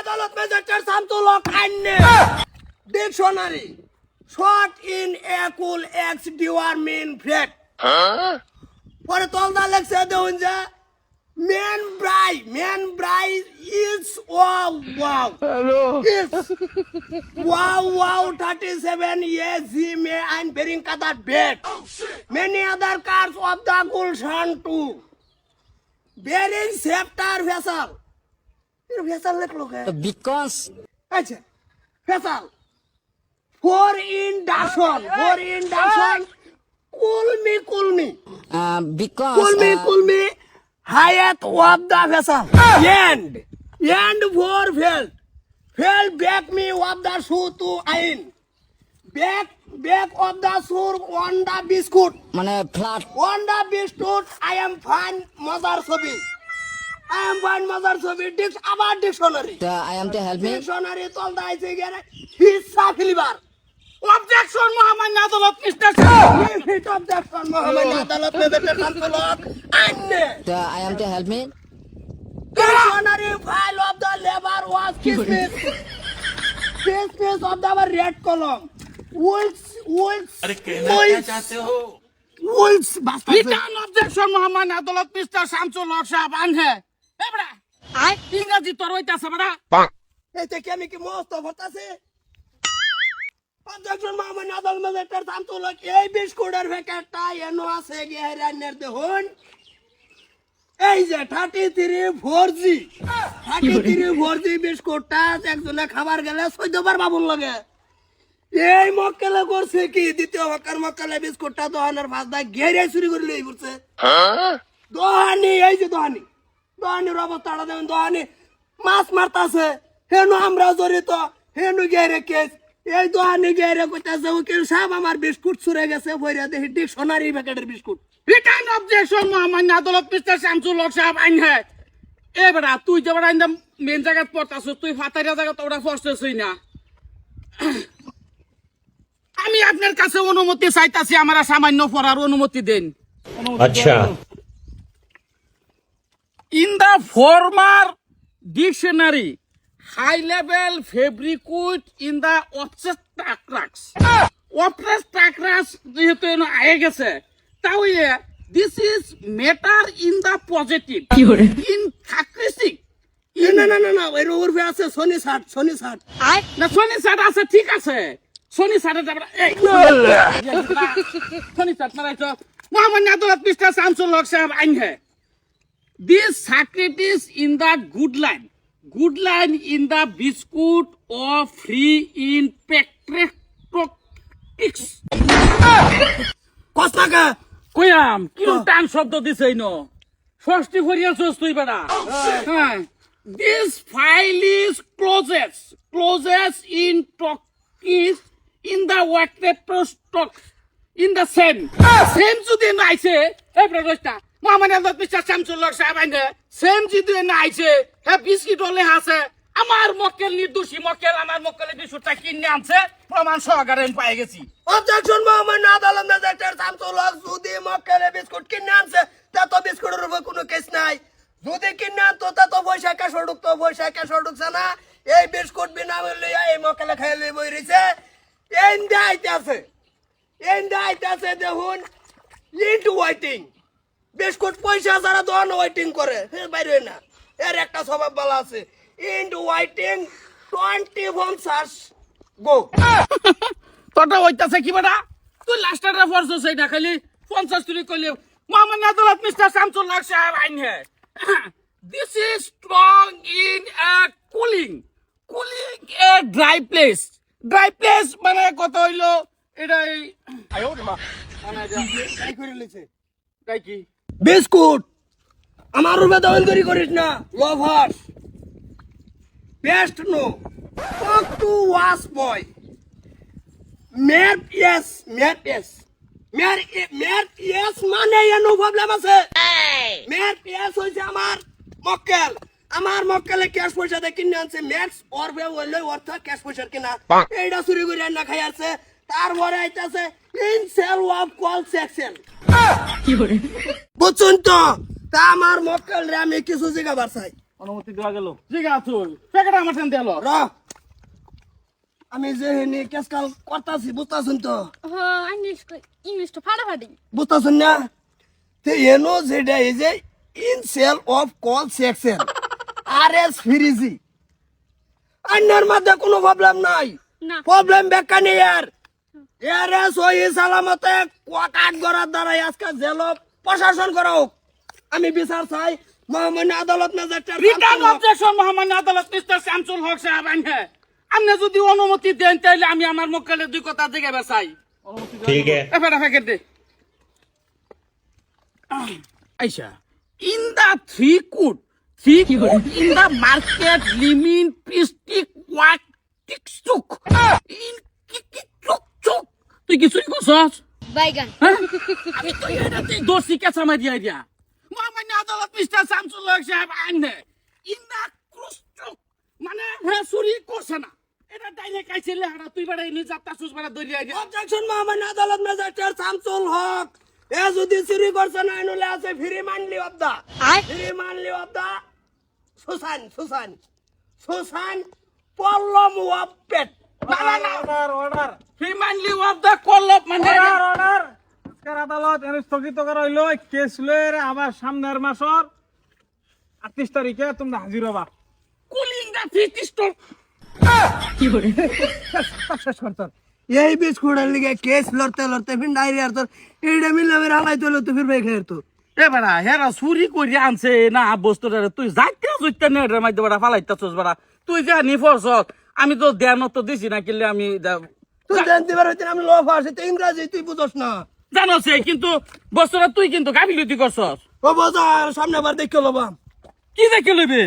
আদালত ম্যাজিস্ট্রেট শামসুল হক আইনে। Dictionary. Short in একুল এক্স ডিওয়ার মিন ফ্রেট পরে তলদা লেখছে দেখুন যে মেন ব্রাই men ব্রাই is wow wow. Is wow wow thirty seven ইয়ে জি মে আইন বেরিং কাদার bed many other cars of the Gulshan to bearing sceptre vessel vessel লেখলো বিকজ আচ্ছা vessel four in dozen four in dozen কুলমি কুলমি। Because কুলমি কুলমি হায়াত of the vessel and and four fail. Fail back me of the shoe to আইন। Back back of the সুর on the biscuit. মানে flat on the biscuit I am fine মজার ছবি। I am one mother ছবি ডিক্স আবার dictionary তা I am to help me dictionary তল দাইছে গেরে হিসা ফিলিবার অবজেকশন মহামান্য আদালত মিস্টার হিট অবজেকশন মহামান্য আদালত মেজেটের কাউন্সিলর আইনে তা I am to help me dictionary file of the labour was Christmas Christmas of the red column wills wills আরে কেনা চাহতে হো উইলস বাস্তা রিটার্ন অবজেকশন মহামান্য আদালত মিস্টার শামসুল হক সাহেব আনহে আই ইংরেজি তোর হইতাছে বড়া। এতে কি আমি কি মস্ত হতাছে? অবজেকশন মোহাম্মদ আদালত মেজেটে কাউন্সিলর এই বিস্কুটের প্যাকেটটা এনো আছে গিয়ে রান্নার দেখুন। এই যে thirty three four G thirty three four G বিস্কুটটা একজনে খাবার গেলে চোদ্দবার বাবুর লাগে। এই মক্কেলে করছে কি? দ্বিতীয় হকার মক্কেলে বিস্কুটটা দোহানের ফাঁস দা ঘেরে চুরি করে লই পড়ছে দোহানি এই যে দোহানি। দোহানির অবস্থাটা দেখুন দোহানি। মাছ মারতাছে হেনু আমরা জড়িত হেনু গেরে কেস। এই দোহানি গেরে কইতাছে উকিল সাহেব আমার বিস্কুট চুরে গেছে বইরা দেখি ডিকশনারি প্যাকেটের বিস্কুট। রিটার্ন অবজেকশন মহামান্য আদালত মিস্টার শামসুল হক সাহেব আনহে এ বড়া তুই যে বড়া ইন্দা মেন জায়গাত পড়তাছ তুই ফাতারিয়া জায়গা তো ওরা ফসতেছই না। আমি আপনার কাছে অনুমতি চাইতাছি আমার সামান্য পড়ার অনুমতি দেন। In the former dictionary high level ফেব্রিকুইট in the অপসেস টাকরাক্স অপসেস টাকরাক্স যেহেতু আয়ে গেছে তাও ইয়ে this is matter in the positive in থাকৃসিক না না না না এর ওরফে আছে সনি ষাট সনি না সনি ষাট আছে ঠিক আছে সনি ষাটের তারপরে এই সনি ষাট মারাইছ মহামান্য আদালত মিস্টার শামসুল হক সাহেব আইন হ্যাঁ This Socrates in the good line, good line in the biscuit or free in pectretics. কস্তাকা কইয়াম কিরম টান শব্দ দিছে ন ষষ্ঠী ফরিয়া চোস তুই বেড়া হ্যাঁ। This file is closes closes in talkies in the ওয়াকেট্রো stock in the same same যদি আইছে এই প্রদোষটা আজাদ মিস্টার শামসুল্লাহ সাহেব আইনে সেম যদি না আইছে হ্যাঁ বিস্কিট হলে আছে, আমার মক্কেল নির্দোষী মক্কেল, আমার মক্কেলের বিস্কুটটা কিনে আনছে, প্রমাণ সহকারে আমি পাই গেছি। অবজেকশন মোহাম্মদ আদালত ম্যাজিস্ট্রেট শামসুল হক যদি মক্কেলে বিস্কুট কিনে আনছে, তা তো বিস্কুটের উপর কোনো কেস নাই। যদি কিনে আনতো, তা তো পয়সা ক্যাশ ঢুকতো পয়সা ক্যাশ ঢুকছে না। এই বিস্কুট বিনা মূল্যে এই মক্কেলে খাই বই রইছে এই দে আইতাছে, এই দে আইতাছে দেখুন ইট ওয়াইটিং বিস্কুট পয়সা যারা দোকান ওয়াইটিং করে হে বাইরে না। এর একটা স্বভাব ভালো আছে। ইন্ড ওয়াইটিং টোয়েন্টি পঞ্চাশ গো। তোটা হইতাছে কি বেটা? তুই লাস্টারে ফোর্স সেইটা খালি। পঞ্চাশ তুলি কইলে। মোহাম্মদ আদালত মিস্টার শামসুল শামসুল্লাহ সাহেব আইন হে। This is strong in a cooling cooling a dry place dry place মানে কত হইল এটাই এটা এই মানে এটা- এই করে লইছে তাই কি? বিস্কুট। আমার রূপে দখল করি করিস না। লভাস। Best no talk to wash boy মের ইয়েস মের ইয়েস ইয়েস মানে এনো প্রবলেম আছে। মের ইয়েস হইছে আমার মক্কেল। আমার মক্কেলে ক্যাশ পয়সা দিয়ে কিনে আনছে। ম্যাক্স অরবে হইলে অর্থ ক্যাশ পয়সার কিনা। এইটা চুরি করে না খাই আছে তারপরে আইতাছে in cell of call section বুঝছেন তো? তা আমার মক্কেল রে আমি কিছু জিগাবার চাই। অনুমতি দেওয়া গেল। জিগা তুই প্যাকেট আমার দিল র। আমি যে হেনি কেসকাল করতাছি বুঝতাছুন তো? হ্যাঁ ইংলিশ ফাটাফাটি। বুঝতাছুন না? তো এনো যেটা এই যে in cell of call section আর এস ফ্রিজি অন্যের মধ্যে কোনো প্রবলেম নাই। না। প্রবলেম বেকানি ইয়ার এরে সহি সালামতে কাঠ গড়ার দ্বারাই আজকে জেল প্রশাসন করো আমি বিচার চাই মহামান্য আদালত ম্যাজিস্ট্রেট রিটার্ন অবজেকশন মহামান্য আদালত মিস্টার শামসুল হক সাহেব আনহে। আপনি যদি অনুমতি দেন তাহলে আমি আমার মোকালে দুই কথা জেগে বেসাই ঠিক। In the. থ্রি কুট থ্রি কুট ইন দা মার্কেট লিমিন পিস্টিক ওয়াট টিকসুক ইন কি কি চুক চুক তুই কিছুই করছস? বাইগান। হ্যাঁ? আমি তো এটাতে দোষী কেঁচা মারি দিয়া মহামান্য আদালত মিস্টার শামসুল হক সাহেব আইনে। ইন দা ক্রুস্টুক মানে হ্যাঁ চুরি করছে না। এটা ডাইনে কাইছিলে হারা তুই বেড়া এনে যাত্রা সুস বেড়া দরিয়া দিয়া অবজেকশন মহামান্য আদালত ম্যাজিস্ট্রেট শামসুল হক। এ যদি চুরি করছে না এনুলে আছে free manly of the free manly of the Susan Susan. Susan Pallam of pet order order ফ্রিমাইন্ডলি অফ দ্য কলপ মানে অর্ডার অর্ডার আজকের আদালত এনে স্থগিত করা হইল কেস লয়ে আবার সামনের মাসর আটত্রিশ তারিখে তোমরা হাজির হবা। কুলিং শেষ এই বিস্কুটের লিগে কেস লড়তে লড়তে ফির ডায়রিয়ার তোর। এইটা মিলে মেরে হালাই তোলে তো ফির ভাই খেয়ে তো। এ বেড়া হেরা চুরি করে আনছে না বস্তুটা তুই যাইতে জুইতে নে রে মাইতে বেড়া ফালাইতাছস বেড়া। তুই যা নি ফরছ আমি তো ধ্যান তো দিছি না কিনলে আমি তুই দিবার পারো আমি ল ফার্সি তুই ইংরাজি তুই বুঝস না। জানো সে কিন্তু বস্তুটা তুই কিন্তু গাফিলতি করছস। ও বাজার সামনে আবার দেখে লবা কি দেখে লইবে?